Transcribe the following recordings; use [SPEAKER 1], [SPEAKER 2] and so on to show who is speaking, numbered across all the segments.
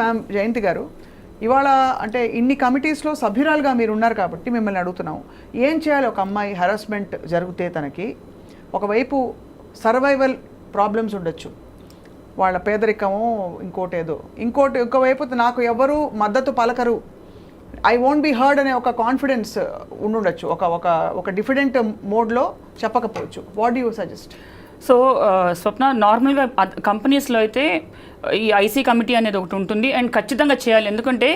[SPEAKER 1] Ma'am జయంతి గారు ఇవాళ అంటే ఇన్ని కమిటీస్లో సభ్యురాలుగా మీరు ఉన్నారు కాబట్టి మిమ్మల్ని అడుగుతున్నాము. ఏం చేయాలి? ఒక అమ్మాయి హరాస్మెంట్ జరిగితే తనకి ఒకవైపు సర్వైవల్ ప్రాబ్లమ్స్ ఉండొచ్చు. వాళ్ళ పేదరికము ఇంకోటి ఏదో. ఇంకోటి ఇంకోవైపు నాకు ఎవరు మద్దతు పలకరు. ఐ వోంట్ బి హర్డ్ అనే ఒక కాన్ఫిడెన్స్ ఉండుండొచ్చు. ఒక ఒక ఒక డిఫిడెంట్ మోడ్లో చెప్పకపోవచ్చు. What do you suggest
[SPEAKER 2] so Swapna నార్మల్గా కంపెనీస్లో అయితే ఈ ఐసీ కమిటీ అనేది ఒకటి ఉంటుంది. అండ్ ఖచ్చితంగా చేయాలి. ఎందుకంటే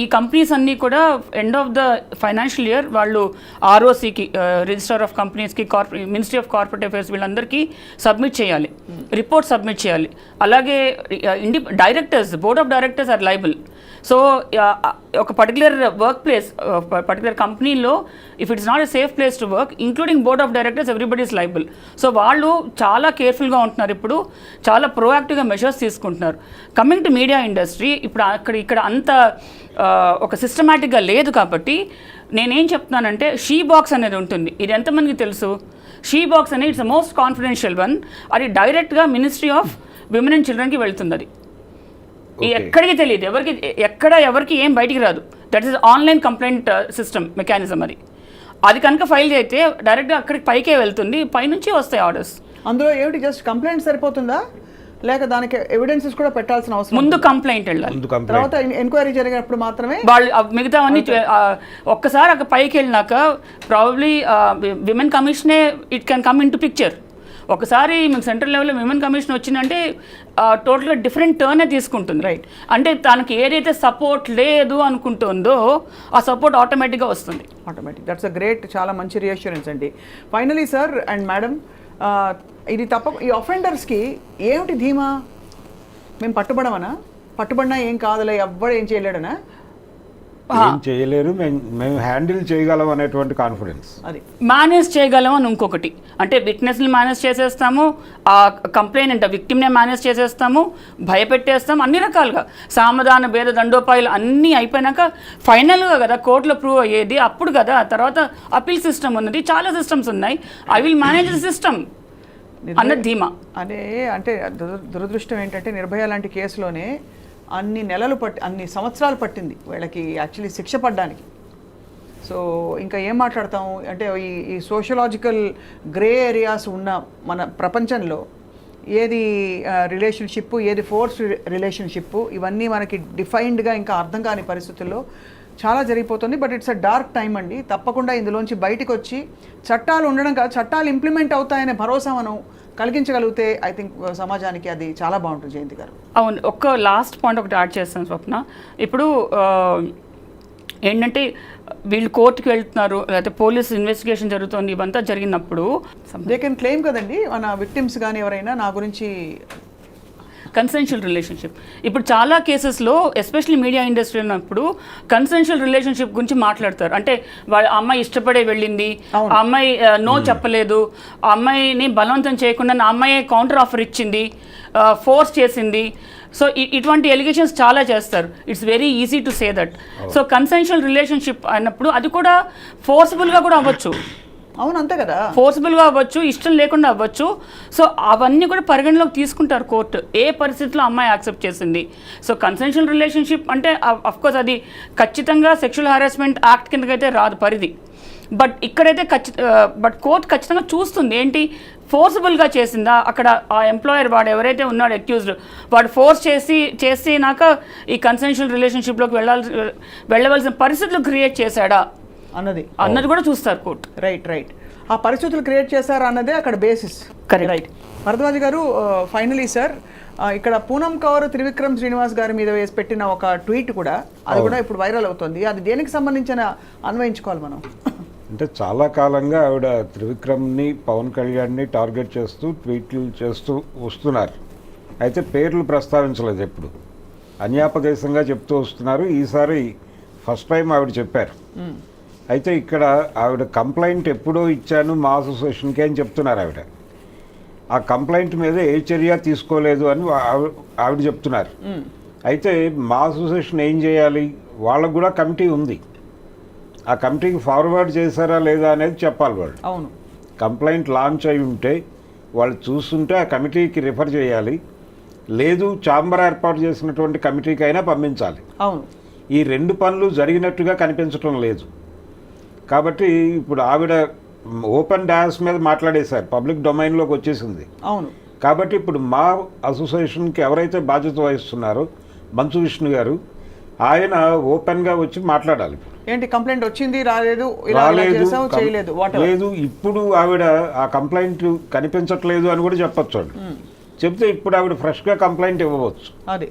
[SPEAKER 2] ఈ కంపెనీస్ అన్నీ కూడా end of the financial year వాళ్ళు ఆర్ఓసీకి రిజిస్టర్ ఆఫ్ కంపెనీస్కి కార్పొరే మినిస్ట్రీ ఆఫ్ కార్పొరేట్ అఫేర్స్ వీళ్ళందరికీ సబ్మిట్ చేయాలి. రిపోర్ట్ సబ్మిట్ చేయాలి. అలాగే ఇండి directors board of directors are liable so uh, uh, ఒక పర్టికులర్ వర్క్ ప్లేస్ పర్టికులర్ కంపెనీలో if it's not a safe place to work including board of directors everybody is liable so వాళ్ళు చాలా కేర్ఫుల్గా ఉంటున్నారు ఇప్పుడు చాలా ప్రోయాక్టివ్గా మెషర్స్ తీసుకుంటున్నారు. కమింగ్ టు మీడియా ఇండస్ట్రీ ఇప్పుడు అక్కడ ఇక్కడ అంత uh, ఒక సిస్టమేటిక్గా లేదు కాబట్టి నేనేం చెప్తున్నానంటే షీ బాక్స్ అనేది ఉంటుంది. ఇది ఎంతమందికి తెలుసు? షీ బాక్స్ అనేది ఇట్స్ మోస్ట్ కాన్ఫిడెన్షియల్ వన్ అది డైరెక్ట్గా మినిస్ట్రీ ఆఫ్ విమెన్ అండ్ చిల్డ్రన్కి వెళ్తుంది అది. ఎక్కడికి తెలియదు. ఎవరికి ఎక్కడ ఎవరికి ఏం బయటికి రాదు. That is online complaint system mechanism అది. అది కనుక ఫైల్ చేస్తే డైరెక్ట్గా అక్కడికి పైకే వెళ్తుంది. పైనుంచి వస్తాయి ఆర్డర్స్
[SPEAKER 1] అందులో ఏమిటి? జస్ట్ కంప్లైంట్ సరిపోతుందా? లేక దానికి ఎవిడెన్సెస్ కూడా పెట్టాల్సిన అవసరం
[SPEAKER 2] ముందు కంప్లైంట్ వెళ్ళాలి.
[SPEAKER 1] తర్వాత ఎంక్వైరీ జరిగినప్పుడు మాత్రమే?
[SPEAKER 2] వాళ్ళు ఆ మిగతావన్నీ ఆ, ఒక్కసారి అక్కడ పైకి వెళ్ళినాక probably women కమిషనే it can come in to picture ఒకసారి మేము సెంట్రల్ లెవెల్లో విమెన్ కమిషన్ వచ్చిందంటే టోటల్గా డిఫరెంట్ టర్నే తీసుకుంటుంది
[SPEAKER 1] రైట్.
[SPEAKER 2] అంటే తనకి ఏదైతే సపోర్ట్ లేదు అనుకుంటుందో ఆ సపోర్ట్ ఆటోమేటిక్గా వస్తుంది.
[SPEAKER 1] ఆటోమేటిక్. దట్స్ అ గ్రేట్ చాలా మంచి రియాష్యూరెన్స్ అండి. ఫైనలీ సార్ అండ్ మేడం ఇది తప్ప ఈ అఫెండర్స్కి ఏమిటి ధీమా? మేము పట్టుబడమనా? పట్టుబడినా ఏం కాదులే ఎవ్వడు ఏం చేయలేడనా?
[SPEAKER 3] ఏం చేయలేరు మేము హ్యాండిల్ చేయగలం అనేటువంటి కాన్ఫిడెన్స్.
[SPEAKER 1] అది.
[SPEAKER 2] మేనేజ్ చేయగలం అని ఇంకొకటి. అంటే విట్నెస్ని మేనేజ్ చేసేస్తాము ఆ కంప్లైంట్ విక్టిమ్నే మేనేజ్ చేసేస్తాము భయపెట్టేస్తాము అన్ని రకాలుగా. సామధాన భేద దండోపాయాలు అన్నీ అయిపోయినాక ఫైనల్గా కదా కోర్టులో ప్రూవ్ అయ్యేది. అప్పుడు కదా తర్వాత అపీల్ సిస్టమ్ ఉన్నది. చాలా సిస్టమ్స్ ఉన్నాయి. I will manage the system అన్న ధీమా.
[SPEAKER 1] అదే అంటే దుర- దురదృష్టం ఏంటంటే నిర్భయ లాంటి కేసులోనే అన్ని నెలలు పట్టి అన్ని సంవత్సరాలు పట్టింది వీళ్ళకి యాక్చువల్లీ శిక్ష పడ్డానికి. సో ఇంకా ఏం మాట్లాడతాం? అంటే ఈ ఈ సోషలాజికల్ గ్రే ఏరియాస్ ఉన్న మన ప్రపంచంలో ఏది రిలేషన్షిప్ ఏది ఫోర్స్ రిలేషన్షిప్ ఇవన్నీ మనకి డిఫైన్డ్గా ఇంకా అర్థం కాని పరిస్థితుల్లో చాలా జరిగిపోతుంది. But it's a dark time అండి. తప్పకుండా ఇందులోంచి బయటకు వచ్చి చట్టాలు ఉండడం కాదు చట్టాలు ఇంప్లిమెంట్ అవుతాయనే భరోసా మనం కలిగించగలిగితే ఐ థింక్ సమాజానికి అది చాలా బాగుంటుంది జయంతి గారు.
[SPEAKER 2] అవును ఒక్క లాస్ట్ పాయింట్ ఒకటి యాడ్ చేస్తాను స్వప్న. ఇప్పుడు ఏంటంటే వీళ్ళు కోర్టుకి వెళ్తున్నారు లేకపోతే పోలీస్ ఇన్వెస్టిగేషన్ జరుగుతుంది ఇవంతా జరిగినప్పుడు
[SPEAKER 1] దే కెన్ క్లెయిమ్ కదండి మన విక్టిమ్స్ కానీ ఎవరైనా నా గురించి
[SPEAKER 2] కన్సెన్షువల్ రిలేషన్షిప్ ఇప్పుడు చాలా కేసెస్లో ఎస్పెషల్లీ మీడియా ఇండస్ట్రీ ఉన్నప్పుడు కన్సెన్షువల్ రిలేషన్షిప్ గురించి మాట్లాడతారు. అంటే వాళ్ళ అమ్మాయి ఇష్టపడే వెళ్ళింది ఆ అమ్మాయి నో చెప్పలేదు ఆ అమ్మాయిని బలవంతం చేయకుండా నా అమ్మాయి కౌంటర్ ఆఫర్ ఇచ్చింది ఫోర్స్ చేసింది. సో ఇటువంటి ఎలిగేషన్స్ చాలా చేస్తారు. It's very easy to say that so consensual relationship అన్నప్పుడు అది కూడా ఫోర్స్ఫుల్గా కూడా అవ్వచ్చు.
[SPEAKER 1] అవును అంతే కదా.
[SPEAKER 2] ఫోర్సిబుల్గా అవ్వచ్చు ఇష్టం లేకుండా అవ్వచ్చు. సో అవన్నీ కూడా పరిగణలోకి తీసుకుంటారు కోర్టు. ఏ పరిస్థితిలో అమ్మాయి యాక్సెప్ట్ చేసింది? సో కన్సెన్షువల్ రిలేషన్షిప్ అంటే అఫ్కోర్స్ అది ఖచ్చితంగా సెక్షువల్ హారాస్మెంట్ యాక్ట్ కిందకైతే రాదు పరిధి. బట్ ఇక్కడైతే ఖచ్చిత బట్ కోర్టు ఖచ్చితంగా చూస్తుంది. ఏంటి? ఫోర్సబుల్గా చేసిందా? అక్కడ ఆ ఎంప్లాయర్ వాడు ఎవరైతే ఉన్నాడు అక్యూజ్డ్ వాడు ఫోర్స్ చేసి చేసినాక ఈ కన్సెన్షువల్ రిలేషన్షిప్లోకి వెళ్ళాల్సి వెళ్ళవలసిన పరిస్థితులు క్రియేట్ చేశాడా?
[SPEAKER 1] అన్నది.
[SPEAKER 2] అన్నది కూడా చూస్తారు కోర్టు.
[SPEAKER 1] రైట్ రైట్ ఆ పరిస్థితులు క్రియేట్ చేశారా అన్నదే అక్కడ బేసిస్
[SPEAKER 2] Correct.
[SPEAKER 1] రైట్ భరద్వాజ్ గారు ఫైనలీ సార్ ఇక్కడ పూనం కౌర్ త్రివిక్రమ్ శ్రీనివాస్ గారి మీద వేసి పెట్టిన ఒక ట్వీట్ కూడా అది కూడా ఇప్పుడు వైరల్ అవుతుంది. అది దేనికి సంబంధించిన అన్వయించుకోవాలి మనం?
[SPEAKER 3] అంటే చాలా కాలంగా ఆవిడ త్రివిక్రమ్ని పవన్ కళ్యాణ్ని టార్గెట్ చేస్తూ ట్వీట్లు చేస్తూ వస్తున్నారు. అయితే పేర్లు ప్రస్తావించలేదు ఎప్పుడు. అన్యాపదేశంగా చెప్తూ వస్తున్నారు. ఈసారి ఫస్ట్ టైం ఆవిడ చెప్పారు. అయితే ఇక్కడ ఆవిడ కంప్లైంట్ ఎప్పుడో ఇచ్చాను మా అసోసియేషన్కి అని చెప్తున్నారు ఆవిడ. ఆ కంప్లైంట్ మీద ఏ చర్య తీసుకోలేదు అని ఆవిడ చెప్తున్నారు. అయితే మా అసోసియేషన్ ఏం చేయాలి? వాళ్ళకు కూడా కమిటీ ఉంది. ఆ కమిటీకి ఫార్వర్డ్ చేశారా లేదా అనేది చెప్పాలి వాళ్ళు.
[SPEAKER 1] అవును.
[SPEAKER 3] కంప్లైంట్ లాంచ్ అయి ఉంటే వాళ్ళు చూస్తుంటే ఆ కమిటీకి రిఫర్ చేయాలి. లేదు చాంబర్ ఏర్పాటు చేసినటువంటి కమిటీకి అయినా పంపించాలి.
[SPEAKER 1] అవును.
[SPEAKER 3] ఈ రెండు పనులు జరిగినట్టుగా కనిపించటం లేదు. కాబట్టి ఇప్పుడు ఆవిడ ఓపెన్ డాన్స్ మీద మాట్లాడేశారు. పబ్లిక్ డొమైన్లోకి వచ్చేసింది.
[SPEAKER 1] అవును.
[SPEAKER 3] కాబట్టి ఇప్పుడు మా అసోసియేషన్కి ఎవరైతే బాధ్యత వహిస్తున్నారో మంచు విష్ణు గారు ఆయన ఓపెన్గా వచ్చి మాట్లాడాలి
[SPEAKER 1] ఏంటి కంప్లైంట్ వచ్చింది రాలేదు
[SPEAKER 3] రాలేదు
[SPEAKER 1] చేయలేదు
[SPEAKER 3] లేదు ఇప్పుడు ఆవిడ ఆ కంప్లైంట్ కనిపించట్లేదు అని కూడా చెప్పొచ్చు చెప్తే ఇప్పుడు ఆవిడ ఫ్రెష్గా కంప్లైంట్ ఇవ్వవచ్చు.
[SPEAKER 1] అది.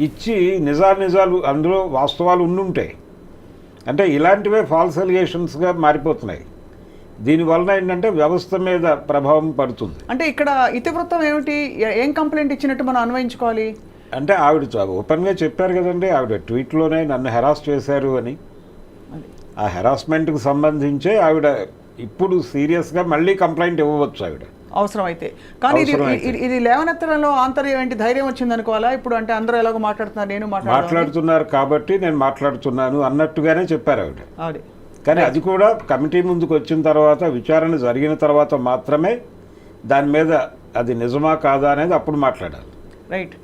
[SPEAKER 3] ఇచ్చి నిజాలు నిజాలు అందులో వాస్తవాలు ఉండుంటాయి అంటే ఇలాంటివే ఫాల్స్ అలిగేషన్స్గా మారిపోతున్నాయి. దీనివలన ఏంటంటే వ్యవస్థ మీద ప్రభావం పడుతుంది.
[SPEAKER 1] అంటే ఇక్కడ ఇతివృత్తం ఏమిటి? ఏ- కంప్లైంట్ ఇచ్చినట్టు మనం అన్వయించుకోవాలి?
[SPEAKER 3] అంటే ఆవిడ ఓపెన్గా చెప్పారు కదండి ఆవిడ ట్వీట్లోనే నన్ను హెరాస్ చేశారు అని. ఆ హెరాస్మెంట్కి సంబంధించే ఆవిడ ఇప్పుడు సీరియస్గా మళ్ళీ కంప్లైంట్ ఇవ్వవచ్చు ఆవిడ.
[SPEAKER 1] అవసరం అయితే కానీ ఇది. ఇది- లేవనెత్తడంలో ఆంతర్యం ఏంటి? ధైర్యం వచ్చింది అనుకోవాలా? ఇప్పుడు అంటే అందరూ ఎలాగో మాట్లాడుతున్నారు నేను
[SPEAKER 3] మాట్లాడుతున్నారు కాబట్టి నేను మాట్లాడుతున్నాను అన్నట్టుగానే చెప్పారు ఆవిడ.
[SPEAKER 1] అది.
[SPEAKER 3] కానీ అది కూడా కమిటీ ముందుకు వచ్చిన తర్వాత విచారణ జరిగిన తర్వాత మాత్రమే దాని మీద అది నిజమా కాదా అనేది అప్పుడు మాట్లాడాలి.
[SPEAKER 1] రైట్.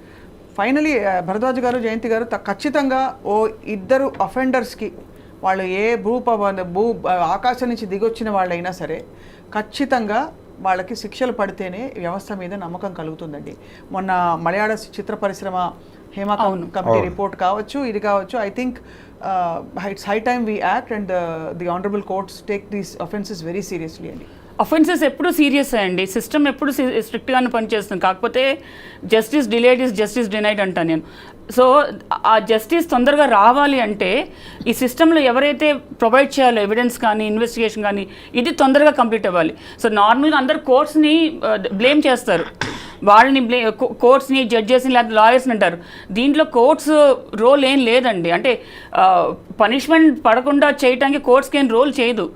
[SPEAKER 1] ఫైనలీ భరద్వాజ్ గారు జయంతి గారు ఖచ్చితంగా ఓ ఇద్దరు అఫెండర్స్కి వాళ్ళు ఏ భూ భూ ఆకాశం నుంచి దిగొచ్చిన వాళ్ళైనా సరే ఖచ్చితంగా వాళ్ళకి శిక్షలు పడితేనే వ్యవస్థ మీద నమ్మకం కలుగుతుందండి. మొన్న మలయాళ చిత్ర పరిశ్రమ హేమా కమిటీ రిపోర్ట్ కావచ్చు ఇది కావచ్చు I think it's high time we act and the honourable courts take these offences very seriously అండి.
[SPEAKER 2] అఫెన్సెస్ ఎప్పుడు సీరియస్ అండి. సిస్టమ్ ఎప్పుడు స్ట్రిక్ట్గానే పనిచేస్తుంది. కాకపోతే justice delayed is justice denied అంటాను నేను. సో ఆ జస్టిస్ తొందరగా రావాలి అంటే ఈ సిస్టంలో ఎవరైతే ప్రొవైడ్ చేయాలో ఎవిడెన్స్ కానీ ఇన్వెస్టిగేషన్ కానీ ఇది తొందరగా కంప్లీట్ అవ్వాలి. సో నార్మల్గా అందరు కోర్ట్స్ని బ్లేమ్ చేస్తారు. వాళ్ళని బ్లే కోర్ట్స్ని జడ్జెస్ని లేదా లాయర్స్ని అంటారు. దీంట్లో కోర్ట్స్ రోల్ ఏం లేదండి. అంటే పనిష్మెంట్ పడకుండా చేయటానికి కోర్ట్స్కి ఏం రోల్ చేయదు.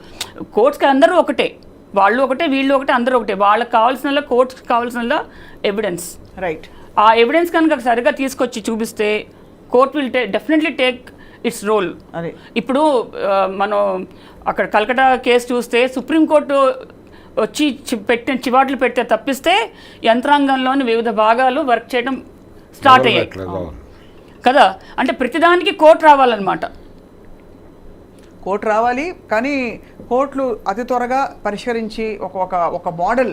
[SPEAKER 2] కోర్ట్స్కి అందరూ ఒకటే. వాళ్ళు ఒకటే వీళ్ళు ఒకటే అందరూ ఒకటే. వాళ్ళకి కావాల్సిన కోర్ట్స్కి కావాల్సిన ఎవిడెన్స్
[SPEAKER 1] రైట్
[SPEAKER 2] ఆ ఎవిడెన్స్ కనుక సరిగ్గా తీసుకొచ్చి చూపిస్తే కోర్ట్ విల్ టే డెఫినెట్లీ టేక్ ఇట్స్ రోల్
[SPEAKER 1] అదే.
[SPEAKER 2] ఇప్పుడు మనం అక్కడ కలకటా కేసు చూస్తే సుప్రీంకోర్టు వచ్చి చి- పెట్టిన చివాట్లు పెడితే తప్పిస్తే యంత్రాంగంలోని వివిధ భాగాలు వర్క్ చేయడం స్టార్ట్ అయ్యాయి. కదా? అంటే ప్రతిదానికి కోర్టు రావాలన్నమాట.
[SPEAKER 1] కోర్టు రావాలి. కానీ కోర్టులు అతి త్వరగా పరిష్కరించి ఒక ఒక ఒక మోడల్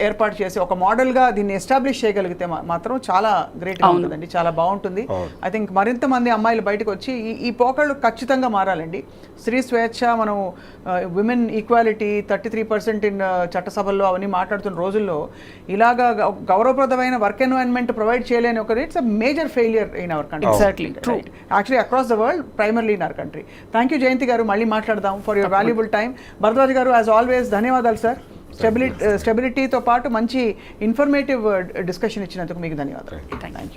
[SPEAKER 1] ఏర్పాటు చేసి ఒక మోడల్గా దీన్ని ఎస్టాబ్లిష్ చేయగలిగితే మాత్రం చాలా గ్రేట్గా ఉంటుందండి చాలా బాగుంటుంది. ఐ థింక్ మరింత మంది అమ్మాయిలు బయటకు వచ్చి ఈ ఈ పోకళ్ళు ఖచ్చితంగా మారాలండి. స్త్రీ స్వేచ్ఛ మనం women equality thirty three percent in చట్టసభల్లో అవన్నీ మాట్లాడుతున్న రోజుల్లో ఇలాగా గౌ- గౌరవప్రదమైన వర్క్ ఎన్వైరన్మెంట్ ప్రొవైడ్ చేయలేని ఒక it's a major failure in our country
[SPEAKER 2] true.
[SPEAKER 1] Actually across the world primarily in our country thank you Jayanti garu. మళ్ళీ మాట్లాడదాం. For your valuable time Bharadwaj garu as always ధన్యవాదాలు sir stability స్టెబిలిటీతో పాటు మంచి informative discussion ఇచ్చినందుకు మీకు ధన్యవాదాలు. Thank you